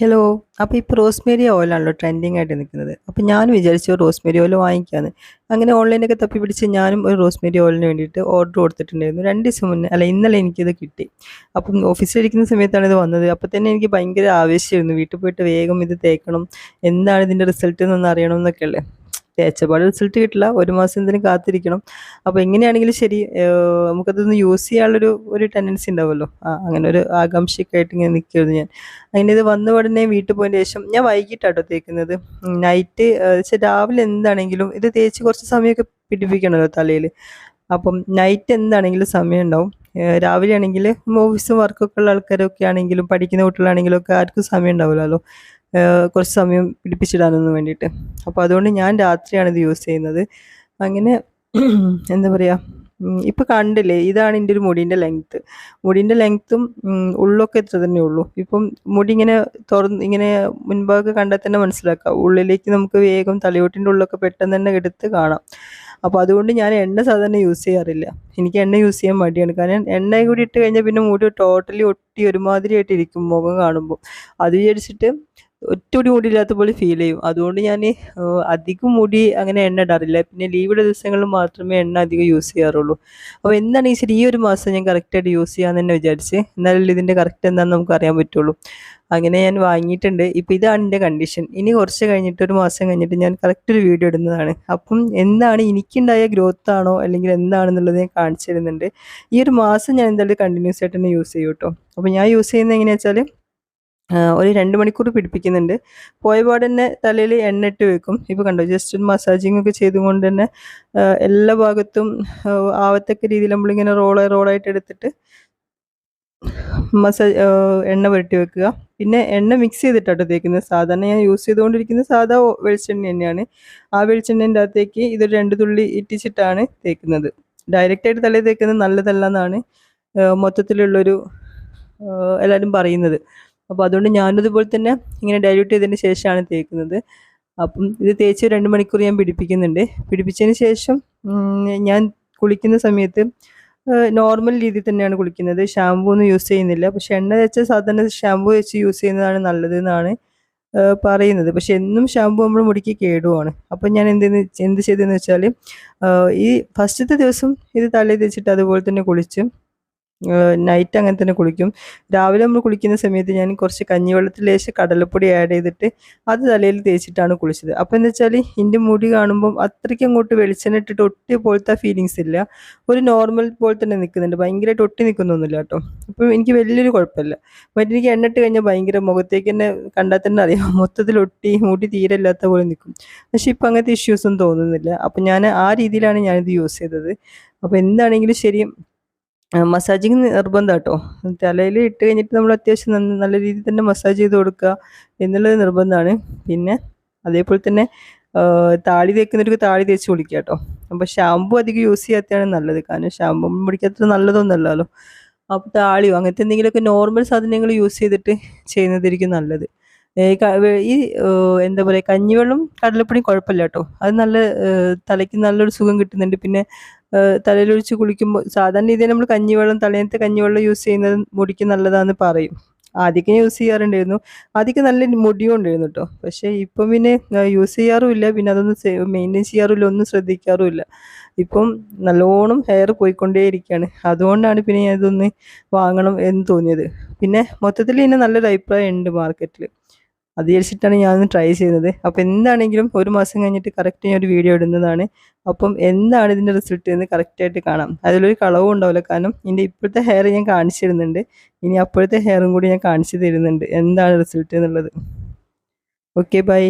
Hello അപ്പോൾ ഇപ്പോൾ Rosemary ഓയിലാണല്ലോ trending ആയിട്ട് നിൽക്കുന്നത്. അപ്പോൾ ഞാൻ വിചാരിച്ചു റോസ്മേരി ഓയിൽ വാങ്ങിക്കാമെന്ന് അങ്ങനെ ഓൺലൈനൊക്കെ തപ്പി പിടിച്ച് ഞാനും ഒരു റോസ്മേരി ഓയിലിന് വേണ്ടിയിട്ട് ഓർഡർ കൊടുത്തിട്ടുണ്ടായിരുന്നു. രണ്ട് ദിവസം മുന്നേ അല്ല ഇന്നലെ എനിക്കിത് കിട്ടി. അപ്പം ഓഫീസിലിരിക്കുന്ന സമയത്താണ് ഇത് വന്നത്. അപ്പോൾ തന്നെ എനിക്ക് ഭയങ്കര ആവശ്യമായിരുന്നു വീട്ടിൽ പോയിട്ട് വേഗം ഇത് തേക്കണം. എന്താണ് ഇതിന്റെ റിസൾട്ട് എന്നൊന്ന് അറിയണം എന്നൊക്കെ അല്ലേ? തേച്ചപാട് റിസൾട്ട് കിട്ടില്ല. ഒരു മാസം ഇതിന് കാത്തിരിക്കണം. അപ്പോൾ എങ്ങനെയാണെങ്കിലും ശരി നമുക്കതൊന്ന് യൂസ് ചെയ്യാനുള്ളൊരു ഒരു ടെൻഡൻസി ഉണ്ടാവുമല്ലോ. അങ്ങനെ ഒരു ആകാംക്ഷയൊക്കെ ആയിട്ട് ഇങ്ങനെ നിൽക്കുമായിരുന്നു ഞാൻ. അങ്ങനെ ഇത് വന്ന ഉടനെ വീട്ടിൽ പോയതിന് ശേഷം ഞാൻ വൈകിട്ടാട്ടോ തേക്കുന്നത്. നൈറ്റ് രാവിലെ എന്താണെങ്കിലും ഇത് തേച്ച് കുറച്ച് സമയമൊക്കെ പിടിപ്പിക്കണമല്ലോ തലയിൽ. അപ്പം നൈറ്റ് എന്താണെങ്കിലും സമയം ഉണ്ടാവും രാവിലെ ആണെങ്കിൽ ഓഫീസും വർക്കൊക്കെ ഉള്ള ആൾക്കാരൊക്കെ ആണെങ്കിലും പഠിക്കുന്ന കുട്ടികളാണെങ്കിലും ഒക്കെ ആർക്കും സമയം ഉണ്ടാവില്ലല്ലോ കുറച്ച് സമയം പിടിപ്പിച്ചിടാനൊന്നും വേണ്ടിയിട്ട്. അപ്പോൾ അതുകൊണ്ട് ഞാൻ രാത്രിയാണ് ഇത് യൂസ് ചെയ്യുന്നത്. അങ്ങനെ എന്താ പറയുക ഇപ്പം കണ്ടില്ലേ ഇതാണ് എന്റെ ഒരു മുടീന്റെ ലെങ്ത്ത് മുടീന്റെ ലെങ്ത്തും ഉള്ളൊക്കെ ഇത്ര തന്നെ ഉള്ളൂ. ഇപ്പം മുടി ഇങ്ങനെ തുറന്ന് ഇങ്ങനെ മുൻപാകെ കണ്ടാൽ തന്നെ മനസ്സിലാക്കാം. ഉള്ളിലേക്ക് നമുക്ക് വേഗം തലയോട്ടിന്റെ ഉള്ളൊക്കെ പെട്ടെന്ന് തന്നെ എടുത്ത് കാണാം. അപ്പോൾ അതുകൊണ്ട് ഞാൻ എണ്ണ സാധാരണ യൂസ് ചെയ്യാറില്ല. എനിക്ക് എണ്ണ യൂസ് ചെയ്യാൻ മടിയാണ്. കാരണം എണ്ണ കൂടി ഇട്ട് കഴിഞ്ഞാൽ പിന്നെ മുടി ടോട്ടലി ഒട്ടി ഒരുമാതിരിയായിട്ട് ഇരിക്കും മുഖം കാണുമ്പോൾ. അത് വിചാരിച്ചിട്ട് ഒറ്റൊടി മുടിയില്ലാത്ത പോലെ ഫീൽ ചെയ്യും. അതുകൊണ്ട് ഞാൻ അധികം മുടി അങ്ങനെ എണ്ണ ഇടാറില്ല. പിന്നെ ലീവുള്ള ദിവസങ്ങളിൽ മാത്രമേ എണ്ണ അധികം യൂസ് ചെയ്യാറുള്ളൂ. അപ്പോൾ എന്താണ് ഈ ശരി ഈ ഒരു മാസം ഞാൻ കറക്റ്റായിട്ട് യൂസ് ചെയ്യാമെന്ന് തന്നെ വിചാരിച്ച് എന്നാലും ഇതിന്റെ കറക്റ്റ് എന്താണെന്ന് നമുക്ക് അറിയാൻ പറ്റുള്ളൂ. അങ്ങനെ ഞാൻ വാങ്ങിയിട്ടുണ്ട്. ഇപ്പോൾ ഇതാണ് എന്റെ കണ്ടീഷൻ ഇനി കുറച്ച് കഴിഞ്ഞിട്ട് ഒരു മാസം കഴിഞ്ഞിട്ട് ഞാൻ കറക്റ്റ് ഒരു വീഡിയോ ഇടുന്നതാണ്. അപ്പം എന്താണ് എനിക്കുണ്ടായ ഗ്രോത്ത് ആണോ അല്ലെങ്കിൽ എന്താണെന്നുള്ളത് ഞാൻ കാണിച്ചു തരുന്നുണ്ട്. ഈ ഒരു മാസം ഞാൻ എന്തായാലും കണ്ടിന്യൂസ് ആയിട്ട് തന്നെ യൂസ് ചെയ്യും കേട്ടോ അപ്പോൾ ഞാൻ യൂസ് ചെയ്യുന്നത് എങ്ങനെയാണെന്ന് വെച്ചാൽ ഒരു രണ്ട് മണിക്കൂർ പിടിപ്പിക്കുന്നുണ്ട്. പോയപാട് തന്നെ തലയിൽ എണ്ണ ഇട്ട് വെക്കും. ഇപ്പോൾ കണ്ടോ ജസ്റ്റ് ഒരു മസാജിങ് ഒക്കെ ചെയ്തുകൊണ്ട് തന്നെ എല്ലാ ഭാഗത്തും ആവത്തക്ക രീതിയിൽ നമ്മളിങ്ങനെ റോൾ റോളായിട്ട് എടുത്തിട്ട് മസാജ് എണ്ണ പുരട്ടി വെക്കുക. പിന്നെ എണ്ണ മിക്സ് ചെയ്തിട്ടാട്ടോ തേക്കുന്നത്. സാധാരണ ഞാൻ യൂസ് ചെയ്തുകൊണ്ടിരിക്കുന്നത് സാധാ വെളിച്ചെണ്ണ തന്നെയാണ്. ആ വെളിച്ചെണ്ണേന്റെ അകത്തേക്ക് ഇതൊരു രണ്ട് തുള്ളി ഇറ്റിച്ചിട്ടാണ് തേക്കുന്നത്. ഡയറക്റ്റായിട്ട് തലയിൽ തേക്കുന്നത് നല്ലതല്ല എന്നാണ് മൊത്തത്തിലുള്ളൊരു എല്ലാവരും പറയുന്നത്. അപ്പോൾ അതുകൊണ്ട് ഞാനതുപോലെ തന്നെ ഇങ്ങനെ ഡൈല്യൂട്ട് ചെയ്തതിന് ശേഷമാണ് തേക്കുന്നത്. അപ്പം ഇത് തേച്ച് രണ്ട് മണിക്കൂർ ഞാൻ പിടിപ്പിക്കുന്നുണ്ട്. പിടിപ്പിച്ചതിന് ശേഷം ഞാൻ കുളിക്കുന്ന സമയത്ത് നോർമൽ രീതിയിൽ തന്നെയാണ് കുളിക്കുന്നത്. ഷാമ്പൂ ഒന്നും യൂസ് ചെയ്യുന്നില്ല. പക്ഷെ എണ്ണ തേച്ച സാധാരണ ഷാമ്പൂ വെച്ച് യൂസ് ചെയ്യുന്നതാണ് നല്ലത് എന്നാണ് പറയുന്നത്. പക്ഷെ എന്നും ഷാമ്പൂ നമ്മൾ മുടിക്ക് കേടുവാണ്. അപ്പം ഞാൻ എന്ത് എന്ത് ചെയ്തതെന്ന് വെച്ചാൽ ഈ ഫസ്റ്റത്തെ ദിവസം ഇത് തലയിൽ തേച്ചിട്ട് അതുപോലെ തന്നെ കുളിച്ച് നൈറ്റ് അങ്ങനെ തന്നെ കുളിക്കും. രാവിലെ നമ്മൾ കുളിക്കുന്ന സമയത്ത് ഞാൻ കുറച്ച് കഞ്ഞിവെള്ളത്തിൽ ലേശം കടലപ്പൊടി ആഡ് ചെയ്തിട്ട് അത് തലയിൽ തേച്ചിട്ടാണ് കുളിച്ചത്. അപ്പോൾ എന്താ വെച്ചാൽ എന്റെ മുടി കാണുമ്പം അത്രയ്ക്ക് അങ്ങോട്ട് വെളിച്ചെണ്ണ ഇട്ടിട്ട് ഒട്ടി പോലത്തെ ഫീലിങ്സ് ഇല്ല. ഒരു നോർമൽ പോലെ തന്നെ നിൽക്കുന്നുണ്ട് ഭയങ്കരമായിട്ട് ഒട്ടി നിൽക്കുന്നൊന്നുമില്ല കേട്ടോ. അപ്പോൾ എനിക്ക് വലിയൊരു കുഴപ്പമില്ല. മറ്റേ എനിക്ക് എണ്ണിട്ട് കഴിഞ്ഞാൽ ഭയങ്കര മുഖത്തേക്ക് തന്നെ കണ്ടാൽ തന്നെ അറിയാം. മൊത്തത്തിൽ ഒട്ടി മുടി തീരെ ഇല്ലാത്ത പോലെ നിൽക്കും പക്ഷേ ഇപ്പം അങ്ങനത്തെ ഇഷ്യൂസൊന്നും തോന്നുന്നില്ല. അപ്പം ഞാൻ ആ രീതിയിലാണ് ഞാനിത് യൂസ് ചെയ്തത്. അപ്പോൾ എന്താണെങ്കിലും ശരി മസാജിങ് നിർബന്ധം കേട്ടോ. തലയിൽ ഇട്ട് കഴിഞ്ഞിട്ട് നമ്മൾ അത്യാവശ്യം നല്ല രീതിയിൽ തന്നെ മസാജ് ചെയ്ത് കൊടുക്കുക എന്നുള്ളത് നിർബന്ധമാണ്. പിന്നെ അതേപോലെ തന്നെ താളി തേക്കുന്നവർക്ക് താളി തേച്ച് കുളിക്കുക കേട്ടോ. അപ്പോൾ ഷാമ്പു അധികം യൂസ് ചെയ്യാത്തതാണ് നല്ലത്. കാരണം ഷാമ്പു പിടിക്കാത്തത് നല്ലതൊന്നല്ലല്ലോ. അപ്പോൾ താളിയോ അങ്ങനത്തെ എന്തെങ്കിലുമൊക്കെ നോർമൽ സാധനങ്ങൾ യൂസ് ചെയ്തിട്ട് ചെയ്യുന്നതായിരിക്കും നല്ലത്. ഈ എന്താ പറയുക കഞ്ഞിവെള്ളം കടലപ്പൊടിയും കുഴപ്പമില്ല കേട്ടോ. അത് നല്ല തലയ്ക്ക് നല്ലൊരു സുഖം കിട്ടുന്നുണ്ട്. പിന്നെ തലയിലൊഴിച്ച് കുളിക്കുമ്പോൾ സാധാരണ രീതിയിൽ നമ്മൾ കഞ്ഞിവെള്ളം തലേന്നത്തെ കഞ്ഞിവെള്ളം യൂസ് ചെയ്യുന്നത് മുടിക്ക് നല്ലതാണെന്ന് പറയും. ആദ്യമൊക്കെ യൂസ് ചെയ്യാറുണ്ടായിരുന്നു. ആദ്യമൊക്കെ നല്ല മുടിയും ഉണ്ടായിരുന്നു കേട്ടോ. പക്ഷേ ഇപ്പം പിന്നെ യൂസ് ചെയ്യാറുമില്ല പിന്നെ അതൊന്നും മെയിന്റെയിൻ ചെയ്യാറുമില്ല ഒന്നും ശ്രദ്ധിക്കാറുമില്ല ഇപ്പം നല്ലോണം ഹെയർ പോയിക്കൊണ്ടേയിരിക്കുകയാണ് അതുകൊണ്ടാണ് പിന്നെ ഞാൻ ഇതൊന്ന് വാങ്ങണം എന്ന് തോന്നിയത്. പിന്നെ മൊത്തത്തിൽ ഇതിന് നല്ലൊരു അഭിപ്രായം ഉണ്ട് മാർക്കറ്റിൽ അത് വിചാരിച്ചിട്ടാണ് ഞാനൊന്ന് ട്രൈ ചെയ്യുന്നത് അപ്പോൾ എന്താണെങ്കിലും ഒരു മാസം കഴിഞ്ഞിട്ട് കറക്റ്റ് ഞാൻ ഒരു വീഡിയോ ഇടുന്നതാണ്. അപ്പം എന്താണ് ഇതിന്റെ റിസൾട്ട് എന്ന് കറക്റ്റായിട്ട് കാണാം. അതിലൊരു കളവും ഉണ്ടാവില്ല. കാരണം എന്റെ ഇപ്പോഴത്തെ ഹെയർ ഞാൻ കാണിച്ചു തരുന്നുണ്ട്. ഇനി അപ്പോഴത്തെ ഹെയറും കൂടി ഞാൻ കാണിച്ചു തരുന്നുണ്ട്. എന്താണ് റിസൾട്ട് എന്നുള്ളത്. Okay bye